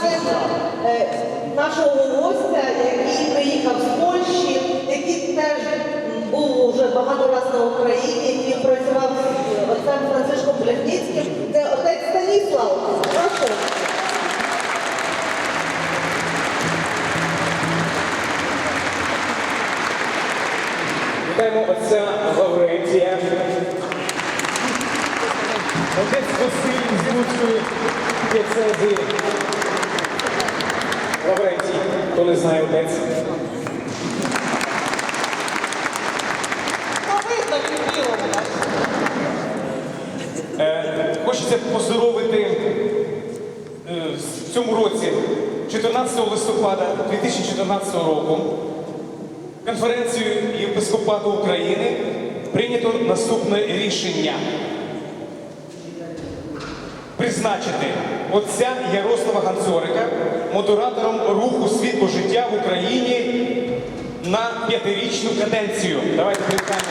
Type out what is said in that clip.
запит нашого е, гостя, який приїхав з Польщі, який теж був вже багато разів на Україні, який працював е, з отцем Францишком Плягницьким, це отець Станіслав. Прошу. Вітаємо отця Лаврентія. Отець Василь з Лучної дієцезії Лаврентій, хто не знає нас. Е, Хочеться поздоровити е, в цьому році, 14 листопада 2014 року, конференцією єпископату України прийнято наступне рішення. Призначити отця Ярослава Ганцорика модератором руху світло життя в Україні на п'ятирічну каденцію. Давайте привітаємо.